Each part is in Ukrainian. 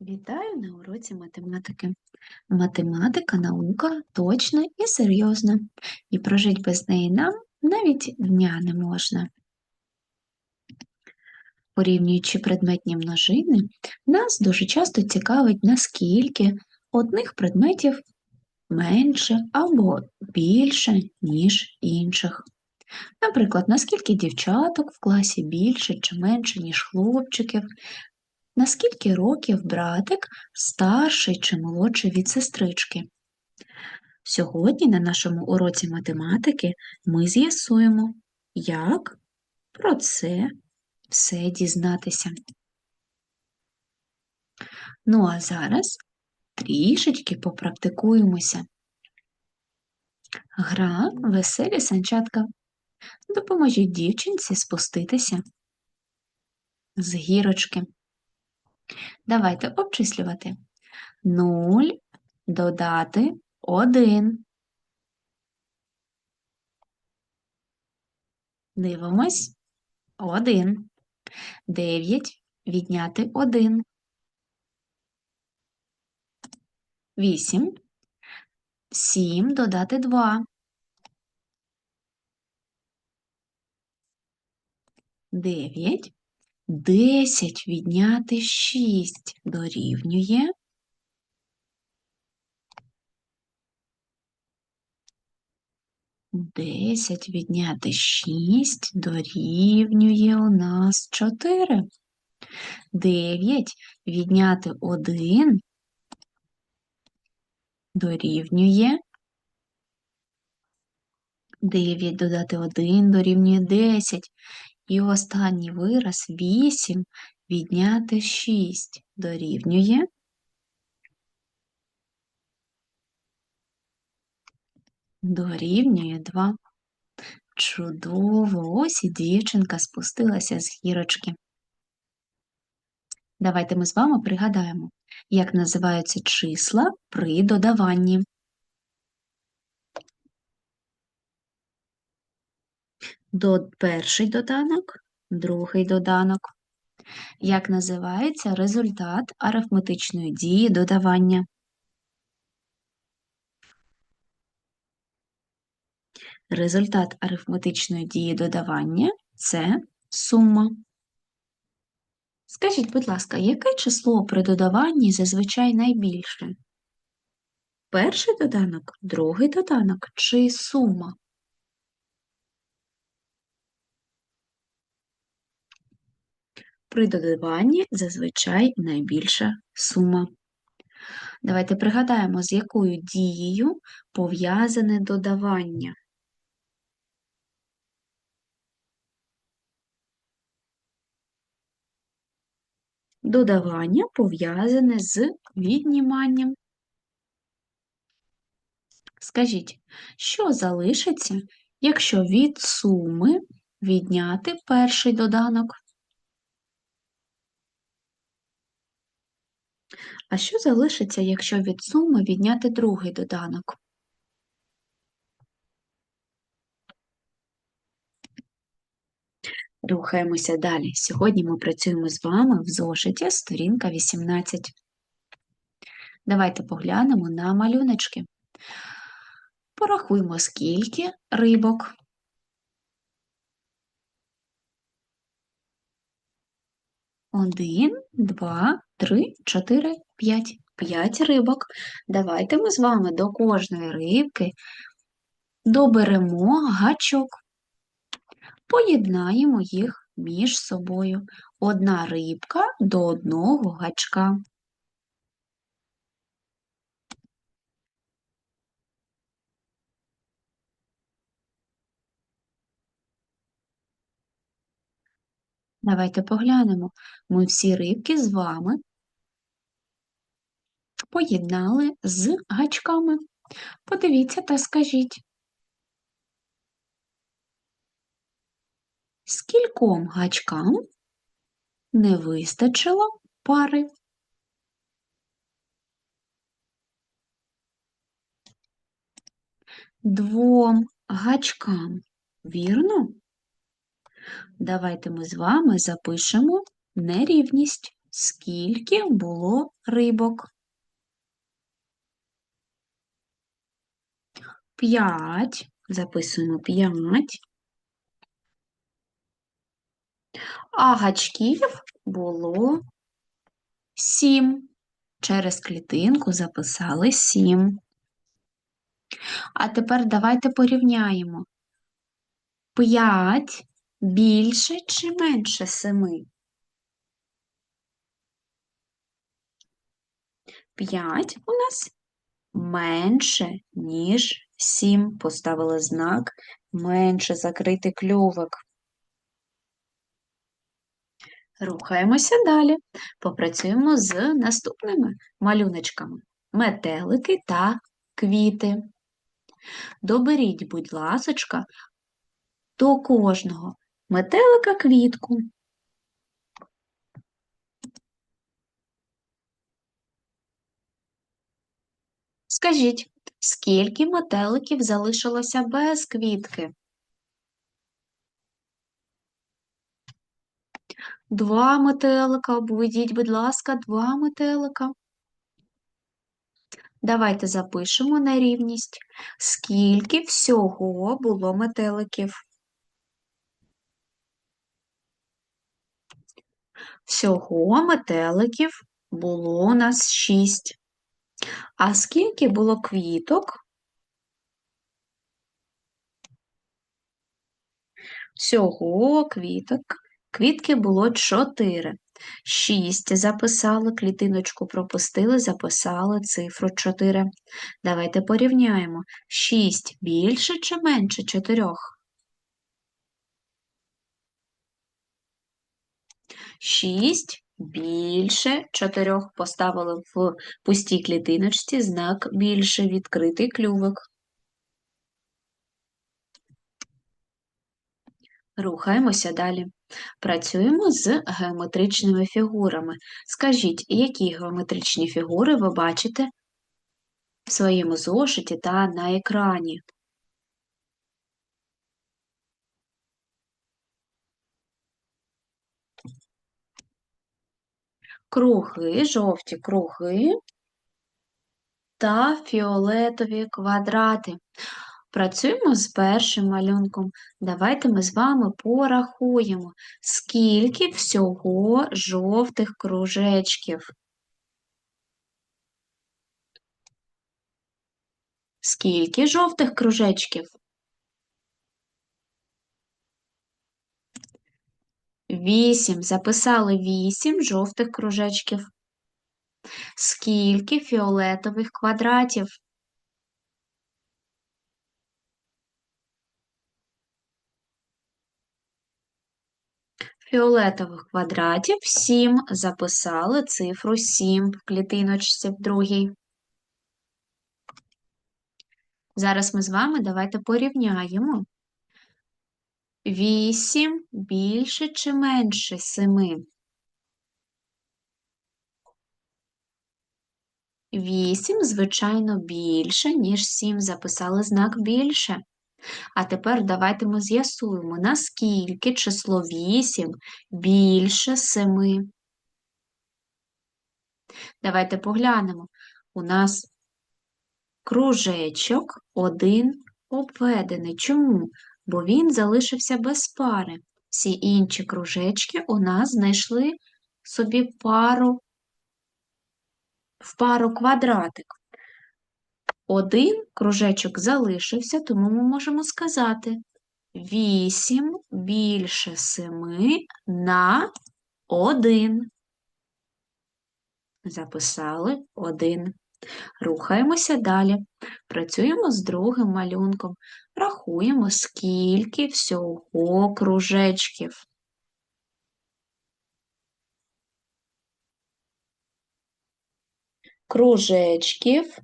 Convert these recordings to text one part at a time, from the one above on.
Вітаю на уроці математики. Математика наука точна і серйозна, і прожить без неї нам навіть дня не можна. Порівнюючи предметні множини, нас дуже часто цікавить, наскільки одних предметів менше або більше, ніж інших. Наприклад, наскільки дівчаток в класі більше чи менше, ніж хлопчиків, Наскільки років братик старший чи молодший від сестрички? Сьогодні на нашому уроці математики ми з'ясуємо, як про це все дізнатися. Ну а зараз трішечки попрактикуємося. Гра веселі санчатка. Допоможіть дівчинці спуститися з гірочки. Давайте обчислювати. 0 додати 1. Дивимось. 1. 9 відняти 1. 8. 7 додати 2. 9 Десять відняти шість дорівнює. Десять відняти шість дорівнює у нас чотири. Дев'ять відняти один дорівнює. Дев'ять додати один дорівнює десять. І останній вираз 8 відняти 6 дорівнює. Дорівнює 2. Чудово! Ось і дівчинка спустилася з гірочки. Давайте ми з вами пригадаємо, як називаються числа при додаванні. До перший доданок, другий доданок. Як називається результат арифметичної дії додавання? Результат арифметичної дії додавання це сума. Скажіть, будь ласка, яке число при додаванні зазвичай найбільше? Перший доданок, другий доданок чи сума? При додаванні зазвичай найбільша сума. Давайте пригадаємо, з якою дією пов'язане додавання. Додавання пов'язане з відніманням. Скажіть, що залишиться, якщо від суми відняти перший доданок? А що залишиться, якщо від суми відняти другий доданок? Рухаємося далі. Сьогодні ми працюємо з вами в зошиті сторінка 18. Давайте поглянемо на малюночки. Порахуємо, скільки рибок. Один, два, три, чотири, п'ять. П'ять рибок. Давайте ми з вами до кожної рибки доберемо гачок. Поєднаємо їх між собою. Одна рибка до одного гачка. Давайте поглянемо. Ми всі рибки з вами поєднали з гачками. Подивіться та скажіть, скільком гачкам не вистачило пари? Двом гачкам, вірно? Давайте ми з вами запишемо нерівність. скільки було рибок. П'ять. Записуємо п'ять. А гачків було сім. Через клітинку записали сім. А тепер давайте порівняємо. П'ять більше чи менше семи? П'ять у нас менше, ніж сім. Поставили знак менше закритий клювик. Рухаємося далі. Попрацюємо з наступними малюночками метелики та квіти. Доберіть, будь ласочка, до кожного метелика квітку. Скажіть, скільки метеликів залишилося без квітки? Два метелика, обведіть, будь ласка, два метелика. Давайте запишемо на рівність, скільки всього було метеликів. Всього метеликів було у нас шість. А скільки було квіток? Всього квіток. Квітки було чотири. Шість записали, клітиночку пропустили, записали цифру 4. Давайте порівняємо. 6 більше чи менше 4? 6 більше 4. Поставили в пустій клітиночці знак більше відкритий клювик. Рухаємося далі. Працюємо з геометричними фігурами. Скажіть, які геометричні фігури ви бачите в своєму зошиті та на екрані? Круги, жовті круги та фіолетові квадрати. Працюємо з першим малюнком. Давайте ми з вами порахуємо, скільки всього жовтих кружечків. Скільки жовтих кружечків? Вісім. Записали вісім жовтих кружечків. Скільки фіолетових квадратів? Фіолетових квадратів 7 записали цифру 7 в клітиночці в другій. Зараз ми з вами давайте порівняємо. 8 більше чи менше 7? 8, звичайно, більше, ніж 7. Записали знак більше. А тепер давайте ми з'ясуємо, наскільки число 8 більше 7. Давайте поглянемо. У нас кружечок один обведений. Чому? Бо він залишився без пари. Всі інші кружечки у нас знайшли собі пару в пару квадратик. Один кружечок залишився, тому ми можемо сказати 8 більше 7 на 1. Записали 1. Рухаємося далі. Працюємо з другим малюнком. Рахуємо, скільки всього кружечків. Кружечків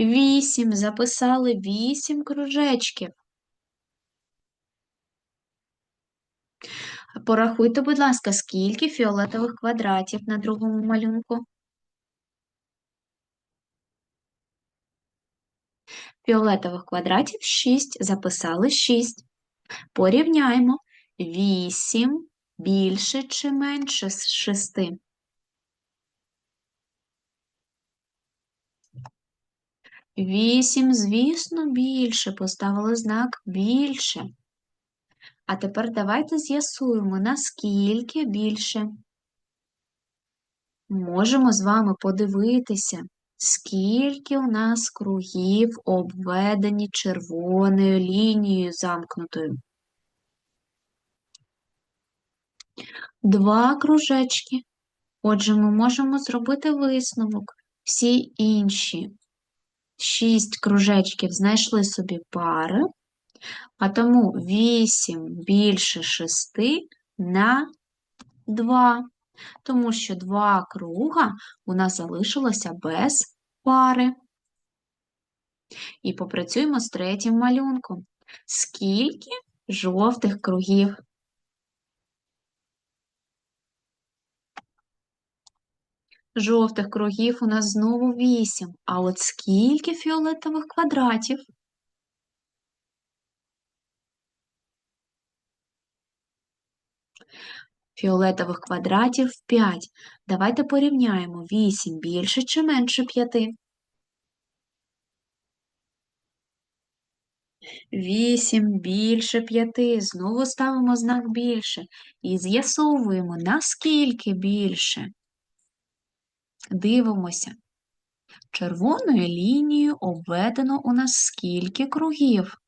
Вісім. Записали вісім кружечків. Порахуйте, будь ласка, скільки фіолетових квадратів на другому малюнку. Фіолетових квадратів 6. Записали 6. Порівняємо 8 більше чи менше з шести? Вісім, звісно, більше. Поставили знак більше. А тепер давайте з'ясуємо, наскільки більше. Можемо з вами подивитися, скільки у нас кругів обведені червоною лінією замкнутою. Два кружечки. Отже, ми можемо зробити висновок. Всі інші шість кружечків знайшли собі пари, а тому 8 більше 6 на 2, тому що два круга у нас залишилося без пари. І попрацюємо з третім малюнком. Скільки жовтих кругів? Жовтих кругів у нас знову 8. А от скільки фіолетових квадратів? Фіолетових квадратів 5. Давайте порівняємо 8 більше чи менше 5. 8 більше 5. Знову ставимо знак більше. І з'ясовуємо, наскільки більше. Дивимося. Червоною лінією обведено у нас скільки кругів?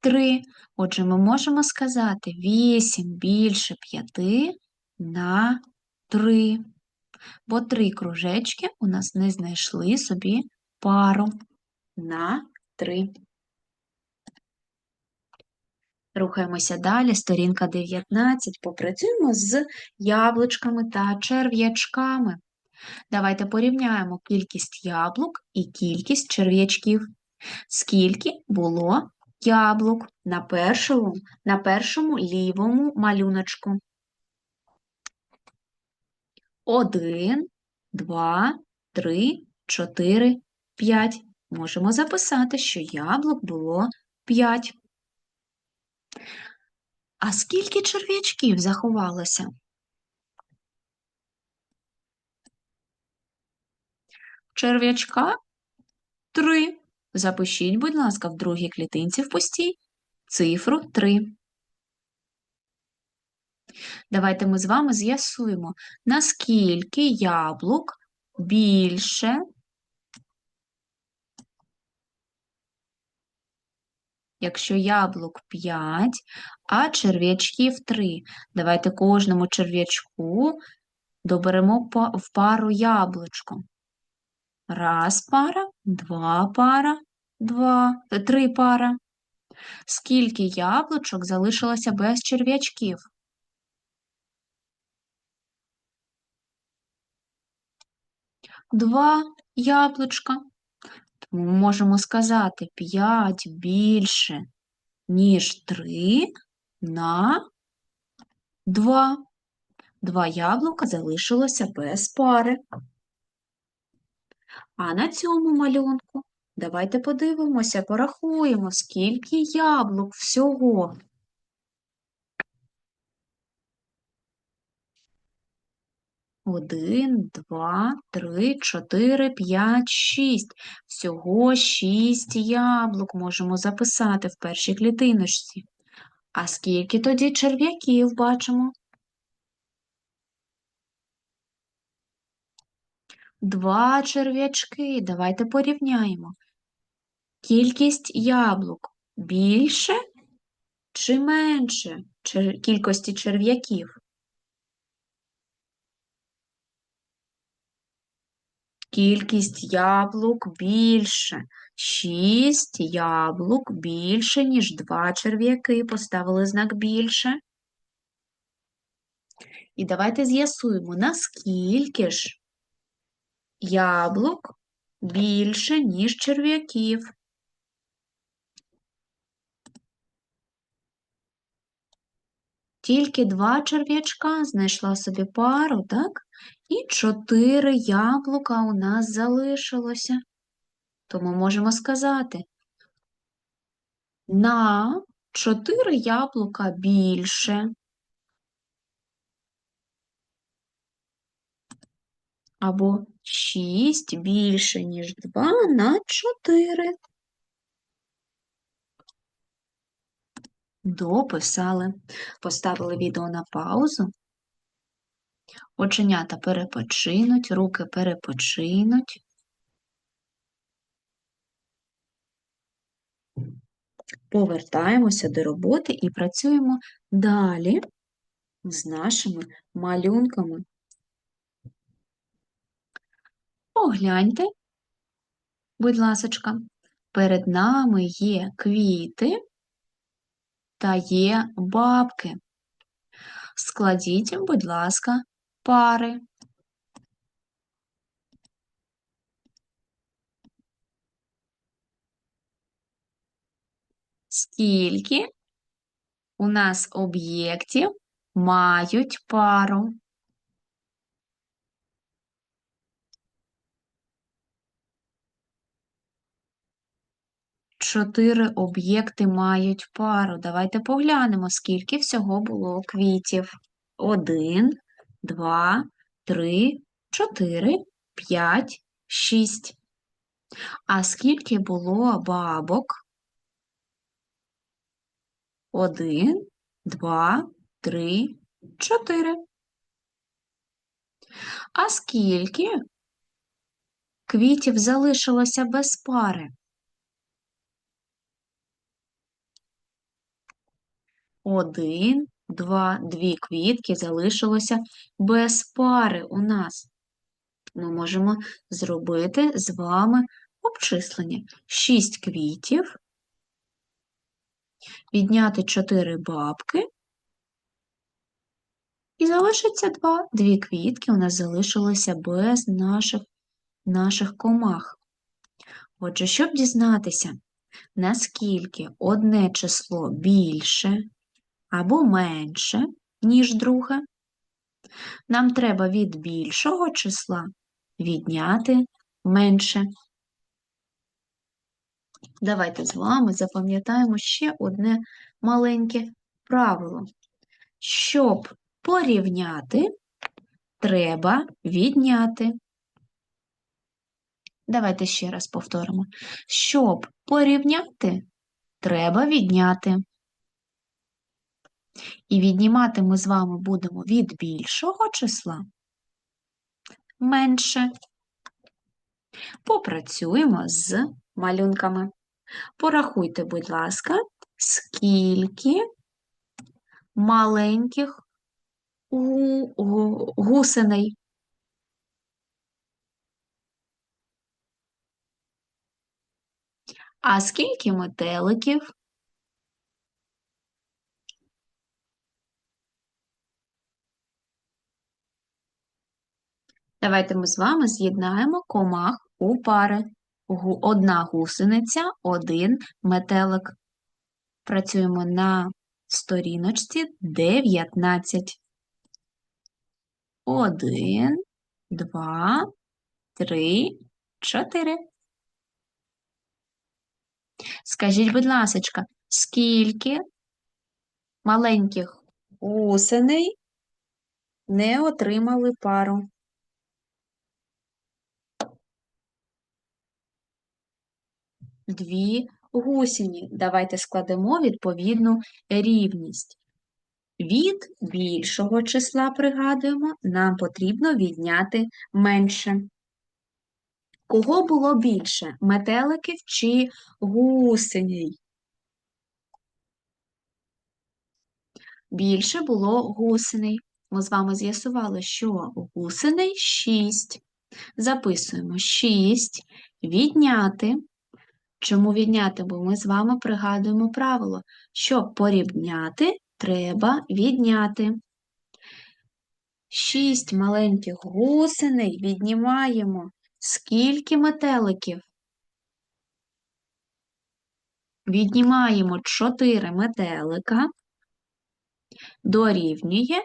Три. Отже, ми можемо сказати 8 більше 5 на 3. Бо три кружечки у нас не знайшли собі пару на 3. Рухаємося далі, сторінка 19. Попрацюємо з яблучками та черв'ячками. Давайте порівняємо кількість яблук і кількість черв'ячків. Скільки було яблук на першому, на першому лівому малюночку? Один, два, три, чотири, п'ять. Можемо записати, що яблук було п'ять. А скільки черв'ячків заховалося? Черв'ячка три. Запишіть, будь ласка, в другій клітинці в пустій цифру 3. Давайте ми з вами з'ясуємо, наскільки яблук більше якщо яблук 5, а черв'ячків 3. Давайте кожному черв'ячку доберемо в пару яблучко. Раз пара, два пара, два, три пара. Скільки яблучок залишилося без черв'ячків? Два яблучка. Тому ми можемо сказати 5 більше, ніж 3 на 2. Два яблука залишилося без пари. А на цьому малюнку давайте подивимося, порахуємо, скільки яблук всього. Один, два, три, чотири, п'ять, шість. Всього шість яблук можемо записати в першій клітиночці. А скільки тоді черв'яків бачимо? Два черв'ячки. Давайте порівняємо. Кількість яблук більше чи менше кількості черв'яків? Кількість яблук більше. Шість яблук більше, ніж два черв'яки. Поставили знак більше. І давайте з'ясуємо, наскільки ж яблук більше, ніж черв'яків. Тільки два черв'ячка знайшла собі пару, так? І чотири яблука у нас залишилося. Тому можемо сказати, на 4 яблука більше. Або 6 більше, ніж 2 на 4. Дописали. Поставили відео на паузу. Оченята перепочинуть, руки перепочинуть. Повертаємося до роботи і працюємо далі з нашими малюнками. Погляньте, будь ласочка, перед нами є квіти та є бабки. Складіть, будь ласка, пари. Скільки у нас об'єктів мають пару? Чотири об'єкти мають пару. Давайте поглянемо, скільки всього було квітів. Один, два, три, чотири, п'ять, шість. А скільки було бабок? Один, два, три, чотири. А скільки квітів залишилося без пари? Один, два, дві квітки залишилося без пари у нас. Ми можемо зробити з вами обчислення. Шість квітів, відняти чотири бабки, і залишиться два. Дві квітки у нас залишилося без наших, наших комах. Отже, щоб дізнатися, наскільки одне число більше, або менше, ніж друге, нам треба від більшого числа відняти менше. Давайте з вами запам'ятаємо ще одне маленьке правило. Щоб порівняти, треба відняти. Давайте ще раз повторимо. Щоб порівняти, треба відняти. І віднімати ми з вами будемо від більшого числа менше. Попрацюємо з малюнками. Порахуйте, будь ласка, скільки маленьких гусеней. А скільки метеликів? Давайте ми з вами з'єднаємо комах у пари. Одна гусениця, один метелик. Працюємо на сторіночці 19. Один, два, три, чотири. Скажіть, будь ласка, скільки маленьких гусеней не отримали пару? Дві гусіні. Давайте складемо відповідну рівність. Від більшого числа, пригадуємо, нам потрібно відняти менше. Кого було більше? Метеликів чи гусеней? Більше було гусеней. Ми з вами з'ясували, що гусеней 6. Записуємо 6, відняти Чому відняти? Бо ми з вами пригадуємо правило. Щоб порівняти, треба відняти. Шість маленьких гусеней віднімаємо. Скільки метеликів? Віднімаємо 4 метелика, дорівнює,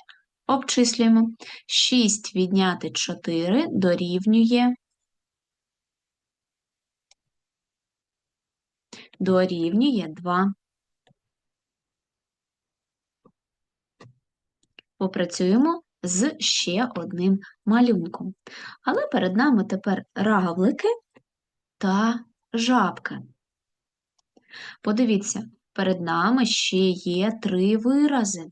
обчислюємо. 6 відняти 4 дорівнює дорівнює 2. Попрацюємо з ще одним малюнком. Але перед нами тепер равлики та жабки. Подивіться, перед нами ще є три вирази.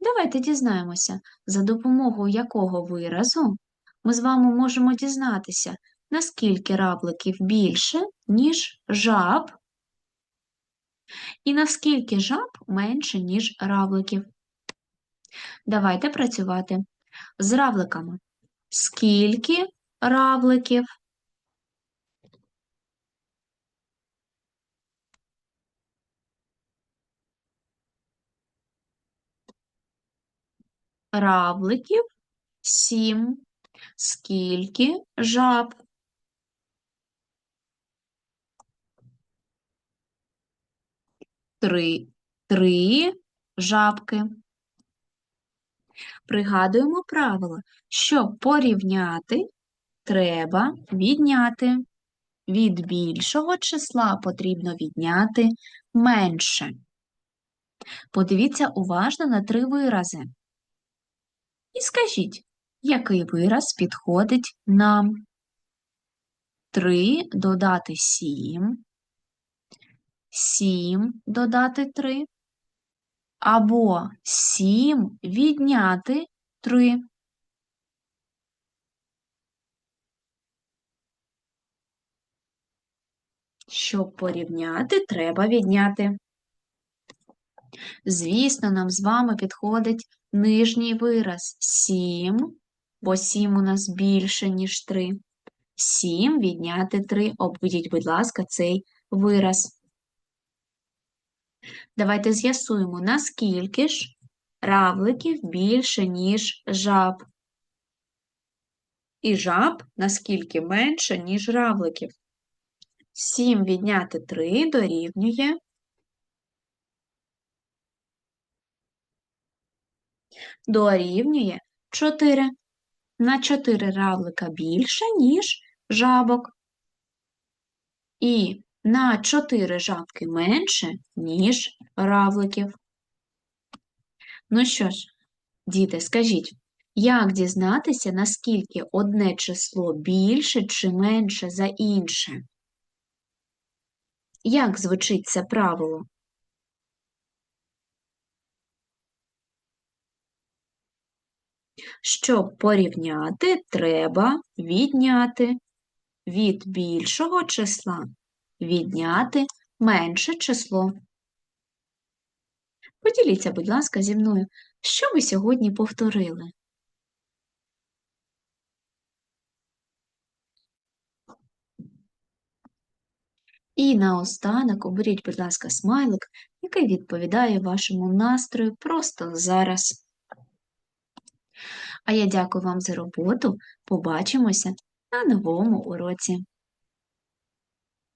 Давайте дізнаємося, за допомогою якого виразу ми з вами можемо дізнатися, наскільки равликів більше, ніж жаб і наскільки жаб менше, ніж равликів. Давайте працювати з равликами. Скільки равликів? Равликів сім. Скільки жаб? Три. Три жабки. Пригадуємо правило, щоб порівняти, треба відняти. Від більшого числа потрібно відняти менше. Подивіться уважно на три вирази. І скажіть, який вираз підходить нам? 3 додати 7, 7 додати 3, або 7 відняти 3. Щоб порівняти, треба відняти. Звісно, нам з вами підходить нижній вираз 7, бо 7 у нас більше, ніж 3. 7 відняти 3. Обведіть, будь ласка, цей вираз. Давайте з'ясуємо, наскільки ж равликів більше, ніж жаб. І жаб наскільки менше, ніж равликів. 7 відняти 3 дорівнює. Дорівнює 4. На 4 равлика більше, ніж жабок. І на 4 жабки менше, ніж равликів. Ну що ж, діти, скажіть, як дізнатися, наскільки одне число більше чи менше за інше? Як звучить це правило? Щоб порівняти, треба відняти від більшого числа відняти менше число. Поділіться, будь ласка, зі мною, що ви сьогодні повторили? І наостанок оберіть, будь ласка, смайлик, який відповідає вашому настрою просто зараз. А я дякую вам за роботу. Побачимося на новому уроці.